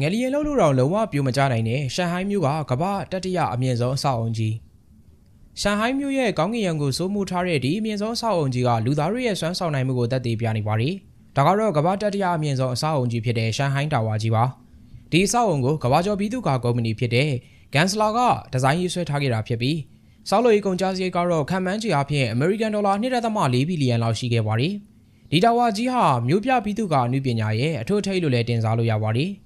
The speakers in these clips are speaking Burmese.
ငလျင်လုံးလို့တော့လုံးဝပြိုမကြနိုင်တဲ့ရှန်ဟိုင်းမြို့ကကမ္ဘာတတိယအမြင့်ဆုံးအဆောက်အုံကြီးရှန်ဟိုင်းမြို့ရဲ့ကောင်းကင်ယံကိုစိုးမိုးထားတဲ့ဒီအမြင့်ဆုံးအဆောက်အုံကြီးကလူသားတွေရဲ့စွမ်းဆောင်နိုင်မှုကိုသက်သေပြနေပါတယ်။ဒါကတော့ကမ္ဘာတတိယအမြင့်ဆုံးအဆောက်အုံကြီးဖြစ်တဲ့ရှန်ဟိုင်းတာဝါကြီးပါ။ဒီအဆောက်အုံကိုကမ္ဘာကျော်ပြည်သူ့ကာကုမ္ပဏီဖြစ်တဲ့ဂန်စလာကဒီဇိုင်းရေးဆွဲထားခဲ့တာဖြစ်ပြီးဆောက်လုပ်ရေးကုန်ကျစရိတ်ကတော့ခံမှန်းချေအဖြစ်အမေရိကန်ဒေါ်လာ1.4ဘီလီယံလောက်ရှိခဲ့ပါတယ်။ဒီတာဝါကြီးဟာမြို့ပြပြည်သူ့ကအမှုပညာရဲ့အထွတ်အထိပ်လို့လည်းတင်စားလို့ရပါတယ်။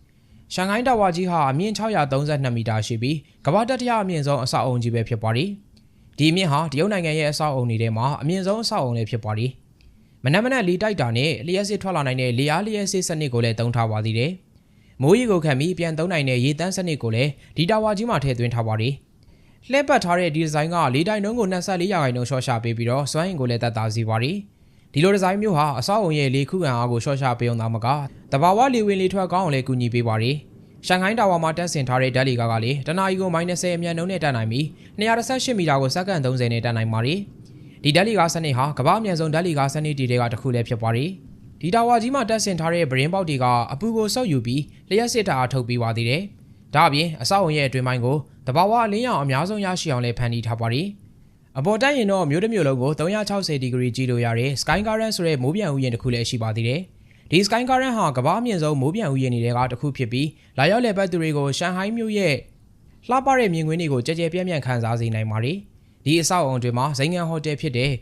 ရှန်ဟိုင်းတာဝါကြီးဟာအမြင့်632မီတာရှိပြီးကမ္ဘာတတိယအမြင့်ဆုံးအဆောက်အုံကြီးပဲဖြစ်ပါတယ်။ဒီအမြင့်ဟာတရုတ်နိုင်ငံရဲ့အဆောက်အုံတွေထဲမှာအမြင့်ဆုံးအဆောက်အုံလည်းဖြစ်ပါတယ်။မနက်မနက်လီတိုက်တာနဲ့လျှက်စစ်ထွက်လာနိုင်တဲ့လေအားလျှက်စစ်စနစ်ကိုလည်းတုံးထားပါသေးတယ်။မိုးရီကိုခံပြီးပြန်သုံးနိုင်တဲ့ရေတန်းစနစ်ကိုလည်းဒီတာဝါကြီးမှာထည့်သွင်းထားပါတယ်။လှည့်ပတ်ထားတဲ့ဒီဒီဇိုင်းကလေးတိုင်နှုန်းကို24ရာခိုင်နှုန်းရှော့ချပေးပြီးတော့စွမ်းအင်ကိုလည်းတက်တာစီပါတယ်။ ဒီလိုဒီဇိုင်းမျိုးဟာအဆောက်အုံရဲ့လေခုခံအားကိုရှော့ချပေးအောင်သာမကတဘာဝလေဝင်လေထွက်ကောင်းအောင်လည်းကူညီပေးပါတယ်။ရှန်ဟိုင်းတာဝါမှာတက်ဆင်ထားတဲ့ဓာတ်လီကားကလည်းတနာရီကို -30 အမြတ်နှုန်းနဲ့တက်နိုင်ပြီး218မီတာကိုစက္ကန့်30နဲ့တက်နိုင်ပါတယ်။ဒီဓာတ်လီကားစနစ်ဟာကမ္ဘာအမြင့်ဆုံးဓာတ်လီကားစနစ်တွေထဲကတစ်ခုလည်းဖြစ်ပါတယ်။ဒီတာဝါကြီးမှာတက်ဆင်ထားတဲ့ဗရင်ပေါက်တွေကအပူကိုဆုပ်ယူပြီးလျှက်စစ်တာအားထုတ်ပေးပါသေးတယ်။ဒါအပြင်အဆောက်အုံရဲ့အတွင်းပိုင်းကိုတဘာဝအလင်းရောင်အများဆုံးရရှိအောင်လည်းဖန်တီးထားပါတယ်။ အပေါ်တက်ရင်တော့မြို့တစ်မြို့လုံးကို360ဒီဂရီကြည့်လို့ရတဲ့ Sky Garden ဆိုတဲ့မိုးပြန်ဥယျာဉ်တစ်ခုလည်းရှိပါသေးတယ်။ဒီ Sky Garden ဟာကမ္ဘာအမြင့်ဆုံးမိုးပြန်ဥယျာဉ်တွေကတစ်ခုဖြစ်ပြီးလာရောက်လည်ပတ်သူတွေကိုရှန်ဟိုင်းမြို့ရဲ့လှပတဲ့မြင်ကွင်းတွေကိုကြကြပြန့်ပြန့်ခံစားစေနိုင်ပါတယ်။ဒီအဆောက်အုံတွေမှာဇိမ်ငံဟိုတယ်ဖြစ်တဲ့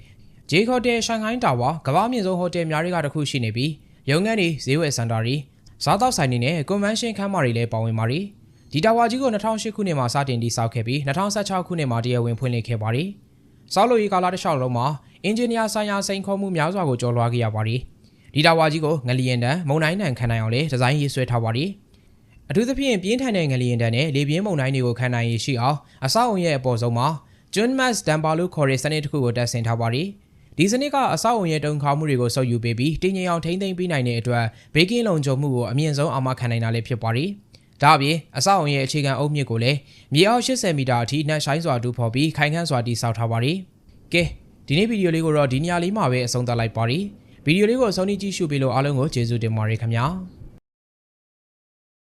ဂျေဟိုတယ်ရှန်ဟိုင်းတာဝါကမ္ဘာအမြင့်ဆုံးဟိုတယ်များတွေကတစ်ခုရှိနေပြီးရုံငန်းတွေဈေးဝယ်စင်တာတွေစားတောက်ဆိုင်တွေနဲ့ကွန်ဗင်းရှင်းခန်းမတွေလည်းပါဝင်ပါတယ်။ဒီတာဝါကြီးကို2008ခုနှစ်မှာစတင်တည်ဆောက်ခဲ့ပြီး2016ခုနှစ်မှာတရားဝင်ဖွင့်လှစ်ခဲ့ပါတယ်။ ဆောက်လုပ်ရေးကာလတစ်လျှောက်လုံးမှာအင်ဂျင်နီယာဆိုင်ရာစိန်ခေါ်မှုများစွာကိုကျော်လွှားခဲ့ရပါတယ်။ဒီတာဝါကြီးကိုငလျင်တန်မုံတိုင်းတန်ခံနိုင်အောင်လည်းဒီဇိုင်းရေးဆွဲထားပါတယ်။အထူးသဖြင့်ပြင်းထန်တဲ့ငလျင်တန်နဲ့လေပြင်းမုံတိုင်းတွေကိုခံနိုင်ရရှိအောင်အဆောက်အုံရဲ့အပေါ်ဆုံးမှာ John Mass Damper လို့ခေါ်တဲ့စနစ်တစ်ခုကိုတပ်ဆင်ထားပါတယ်။ဒီစနစ်ကအဆောက်အုံရဲ့တုံခါမှုတွေကိုဆုပ်ယူပေးပြီးတည်ငြိမ်အောင်ထိန်းသိမ်းပေးနိုင်တဲ့အတွက်ဘေးကင်းလုံခြုံမှုကိုအမြင့်ဆုံးအာမခံနိုင်တာလည်းဖြစ်ပါတယ်။ ဒါအပြင်အဆောက်အုံရဲ့အခြေခံအုတ်မြစ်ကိုလည်းမြေအောက်80မီတာအထိနှက်ဆိုင်စွာတူဖော်ပြီးခိုင်ခန့်စွာတည်ဆောက်ထားပါတယ်။ကဲဒီနေ့ဗီဒီယိုလေးကိုတော့ဒီနေရာလေးမှာပဲအဆုံးသတ်လိုက်ပါရီ။ဗီဒီယိုလေးကိုအဆုံးထိကြည့်ရှုပေးလို့အားလုံးကိုကျေးဇူးတင်ပါတယ်ခင်ဗျာ။